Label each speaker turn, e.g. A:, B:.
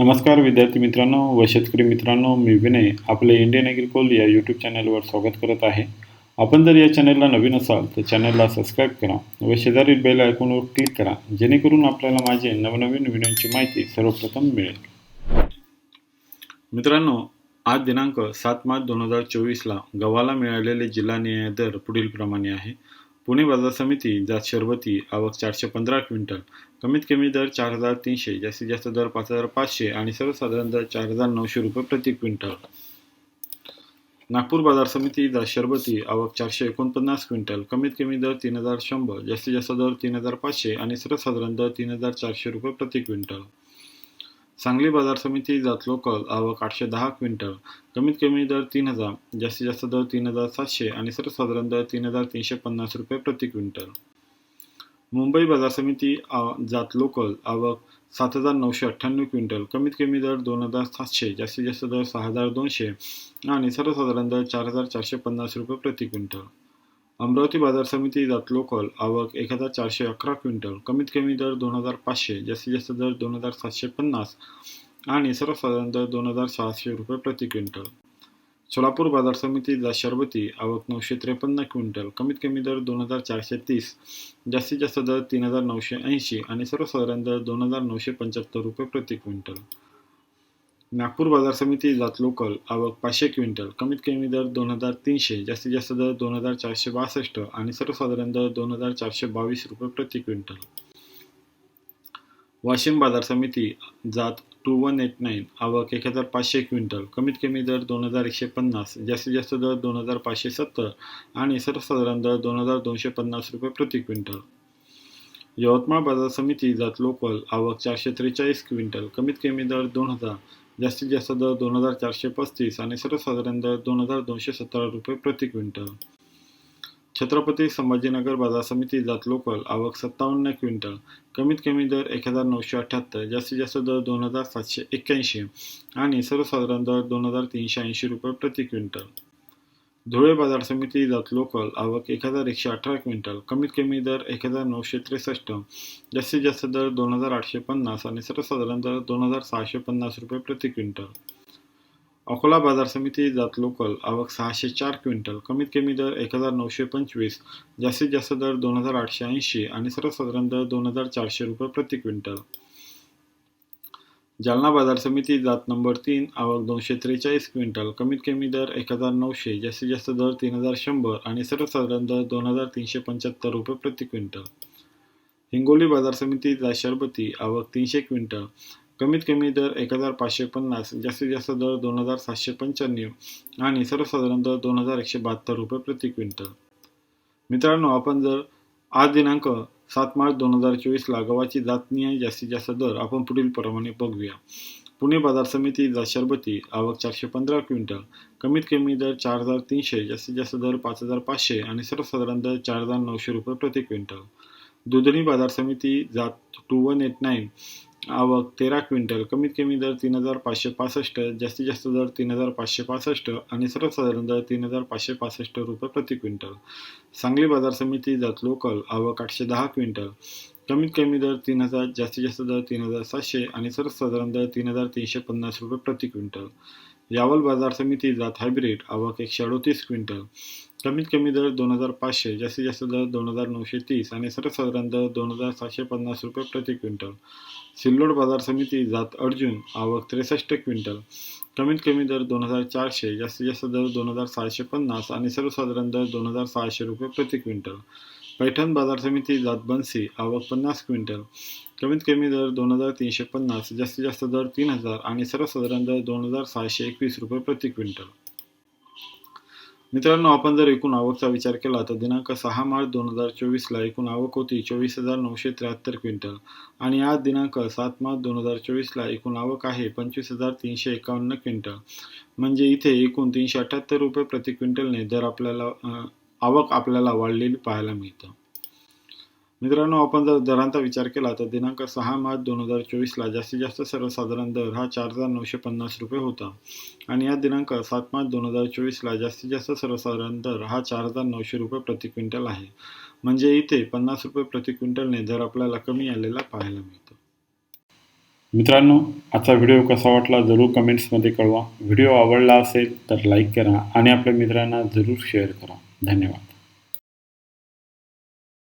A: नमस्कार विद्यार्थी मित्रांनो व शेतकरी मित्रांनो मी विनय आपले इंडियन ॲग्रिकोल या यूट्यूब चॅनलवर स्वागत करत आहे. आपण जर या चॅनलला नवीन असाल तर चॅनलला सबस्क्राईब करा व शेजारील बेल आयकॉनवर क्लिक करा जेणेकरून आपल्याला माझे नवनवीन व्हिडिओची माहिती सर्वप्रथम मिळेल. मित्रांनो आज दिनांक सात मार्च दोन हजार चोवीसला गव्हाला मिळालेले जिल्हा न्याय दर पुढीलप्रमाणे आहे. पुणे बाजार समिती जात शरबती आवक चारशे पंधरा क्विंटल. कमीत कमी दर चार हजार तीनशे जास्तीत जास्त दर पाच हजार पाचशे आणि सर्वसाधारण दर चार हजार नऊशे रुपये प्रति क्विंटल. नागपूर बाजार समिती जात शरबती आवक चारशे एकोणपन्नास क्विंटल. कमीत कमी दर तीन हजार शंभर जास्तीत जास्त दर तीन हजार पाचशे आणि सर्वसाधारण दर तीन हजार चारशे रुपये प्रति क्विंटल. सांगली बाजार समिती जात लोकल आवक आठशे दहा क्विंटल. कमीत कमी दर तीन हजार जास्तीत जास्त दर तीन हजार सातशे आणि सर्वसाधारण दर तीन हजार तीनशे पन्नास रुपये प्रति क्विंटल. मुंबई बाजार समिती जात लोकल आवक सात हजार नऊशे अठ्ठ्याण्णव क्विंटल. कमीत कमी दर दोन हजार सातशे जास्तीत जास्त दर सहा हजार दोनशे आणि सर्वसाधारण दर चार हजार चारशे पन्नास रुपये प्रति क्विंटल. अमरावती बाजार समिती जात लोकल आवक एक हजार चारशे अकरा क्विंटल कमीत कमी दर दोन हजार पाचशे जास्तीत जास्त दर दोन हजार सातशे पन्नास आणि सर्वसाधारण दर दोन हजार सहाशे रुपये प्रति क्विंटल. सोलापूर बाजार समिती जात शरबती आवक नऊशे त्रेपन्न क्विंटल कमीत कमी दर दोन हजार चारशे तीस जास्तीत जास्त दर तीन हजार नऊशे ऐंशी आणि सर्वसाधारण दर दोन हजार नऊशे पंच्याहत्तर रुपये प्रति क्विंटल. नागपूर बाजार समिती जात लोकल आवक पाचशे क्विंटल कमीत कमी दर दोन हजार तीनशे जास्तीत जास्त दर दोन हजार चारशे बासष्ट आणि सर्वसाधारण दर दोन हजार चारशे बावीस रुपये प्रति क्विंटल. वाशिम बाजार समिती जात टू वन एट नाईन आवक एक हजार पाचशे क्विंटल कमीत कमी दर दोन हजार एकशे पन्नास जास्तीत जास्त दर दोन हजार पाचशे सत्तर आणि सर्वसाधारण दर दोन हजार दोनशे पन्नास रुपये प्रति क्विंटल. यवतमाळ बाजार समिती जात लोकल आवक चारशे त्रेचाळीस क्विंटल कमीत कमी दर दोन हजार जास्तीत जास्त दर दोन हजार चारशे पस्तीस आणि सर्वसाधारण दर दोन हजार दोनशे सतरा रुपये प्रति क्विंटल. छत्रपती संभाजीनगर बाजार समिती जात लोकल आवक सत्तावन्न क्विंटल. कमीत कमी दर एक हजार नऊशे अठ्ठ्याहत्तर जास्तीत जास्त दर दोन हजार सातशे एक्क्याऐंशी आणि सर्वसाधारण दर दोन हजार तीनशे ऐंशी रुपये प्रति क्विंटल. धुळे बाजार समिती जात लोकल आवक एक हजार एकशे अठरा क्विंटल कमीत कमी दर एक हजार नऊशे त्रेसष्ट जास्तीत जास्त दर दोन हजार आठशे पन्नास आणि सर्वसाधारण दर दोन हजार सहाशे पन्नास रुपये प्रति क्विंटल. अकोला बाजार समिती जात लोकल आवक सहाशे चार क्विंटल कमीत कमी दर एक हजार नऊशे पंचवीस जास्तीत जास्त दर दोन हजार आठशे ऐंशी आणि सर्वसाधारण दर दोन हजार चारशे रुपये प्रति क्विंटल. जालना बाजार समिती जात नंबर तीन आवक दोनशे त्रेचाळीस क्विंटल. कमीत कमी दर एक हजार नऊशे जास्तीत जास्त दर तीन हजार शंभर आणि सर्वसाधारण दर दोन हजार तीनशे पंच्याहत्तर रुपये प्रति क्विंटल. हिंगोली बाजार समिती जात शरबती आवक तीनशे क्विंटल. कमीत कमी दर एक हजार पाचशे पन्नास जास्तीत जास्त दर दोन हजार सातशे पंच्याण्णव आणि सर्वसाधारण दर दोन हजार एकशे बहात्तर रुपये प्रति क्विंटल. मित्रांनो आपण जर आज दिनांक सात मार्च दोन हजार चोवीसला गव्हाची जातनीय जास्तीत जास्त दर आपण पुढील प्रमाणे बघूया. पुणे बाजार समिती जात शरबती आवक चारशे पंधरा क्विंटल कमीत कमी दर चार हजार तीनशे जास्तीत जास्त दर पाच हजार पाचशे आणि सर्वसाधारण दर चार हजार नऊशे रुपये प्रति क्विंटल. दुधनी बाजार समिती जात टू वन एट नाईन आवक तेरा क्विंटल. कमीत कमी दर तीन हजार पाचशे पासष्ट. जास्तीत जास्त दर तीन हजार पाचशे पासष्ट आणि सर्वसाधारण दर तीन हजार पाचशे पासष्ट रुपये प्रति क्विंटल. सांगली बाजार समिती जात लोकल आवक आठशे दहा क्विंटल. कमीत कमी दर तीन हजार जास्तीत जास्त दर तीन हजार सातशे आणि सर्वसाधारण दर तीन हजार तीनशे पन्नास रुपये प्रति क्विंटल. यावल बाजार समिती जात हायब्रिड आवक एकशे अडोतीस क्विंटल. कमीत कमी दर दोन हजार पाचशे जास्तीत जास्त दर दोन हजार नऊशे तीस आणि सर्वसाधारण दर दोन हजार सातशे पन्नास रुपये प्रति क्विंटल. सिल्लोड बाजार समिती जात अर्जुन आवक त्रेसष्ट क्विंटल. कमीत कमी दर दोन हजार चारशे जास्तीत जास्त दर दोन हजार सहाशे पन्नास आणि सर्वसाधारण दर दोन हजार सहाशे रुपये प्रति क्विंटल. पैठण बाजार समिती जात बन्सी आवक पन्नास क्विंटल. कमीत कमी दर दोन हजार तीनशे पन्नास जास्तीत जास्त दर तीन हजार आणि सर्वसाधारण दर दोन हजार सहाशे एकवीस रुपये प्रति क्विंटल. मित्रांनो आपण जर एकूण आवकचा विचार केला तर दिनांक सहा मार्च दोन हजार चोवीसला एकूण आवक होती चोवीस हजार नऊशे त्र्याहत्तर क्विंटल आणि आज दिनांक सात मार्च दोन हजार चोवीसला एकूण आवक आहे पंचवीस हजार तीनशे एकावन्न क्विंटल. म्हणजे इथे एकूण तीनशे अठ्ठ्याहत्तर रुपये प्रति क्विंटलने दर आपल्याला आवक आपल्याला वाढलेली पाहायला मिळतं. मित्रांनो आपण जर दरांचा विचार केला तर दिनांक सहा मार्च दोन हजार चोवीसला जास्तीत जास्त सर्वसाधारण दर हा चार हजार नऊशे पन्नास रुपये होता. आणि या दिनांक सात मार्च दोन हजार चोवीसला जास्तीत जास्त सर्वसाधारण दर हा चार हजार नऊशे रुपये प्रति क्विंटल आहे. म्हणजे इथे पन्नास रुपये प्रति क्विंटलने दर आपल्याला कमी आलेला पाहायला मिळतो. मित्रांनो आजचा व्हिडिओ कसा वाटला जरूर कमेंट्समध्ये कळवा. व्हिडिओ आवडला असेल तर लाईक करा आणि आपल्या मित्रांना जरूर शेअर करा. धन्यवाद.